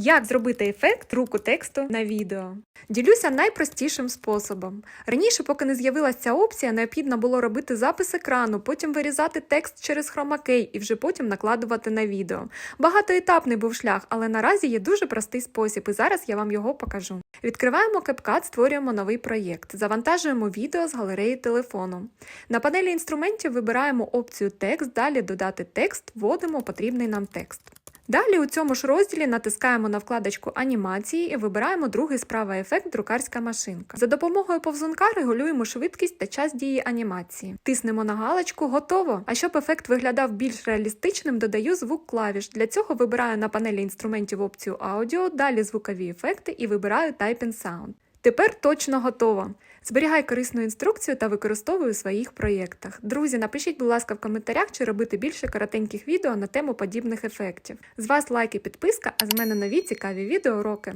Як зробити ефект руку тексту на відео? Ділюся найпростішим способом. Раніше, поки не з'явилася опція, необхідно було робити запис екрану, потім вирізати текст через хромакей і вже потім накладувати на відео. Багатоетапний був шлях, але наразі є дуже простий спосіб, і зараз я вам його покажу. Відкриваємо CapCut, створюємо новий проєкт, завантажуємо відео з галереї телефону. На панелі інструментів вибираємо опцію Текст, далі додати текст, вводимо потрібний нам текст. Далі у цьому ж розділі натискаємо на вкладочку анімації і вибираємо другий справа ефект друкарська машинка. За допомогою повзунка регулюємо швидкість та час дії анімації. Тиснемо на галочку Готово. А щоб ефект виглядав більш реалістичним, додаю звук клавіш. Для цього вибираю на панелі інструментів опцію аудіо, далі звукові ефекти і вибираю Typing Sound. Тепер точно готово. Зберігай корисну інструкцію та використовуй у своїх проєктах. Друзі, напишіть, будь ласка, в коментарях, чи робити більше коротеньких відео на тему подібних ефектів. З вас лайк і підписка, а з мене нові цікаві відеоуроки.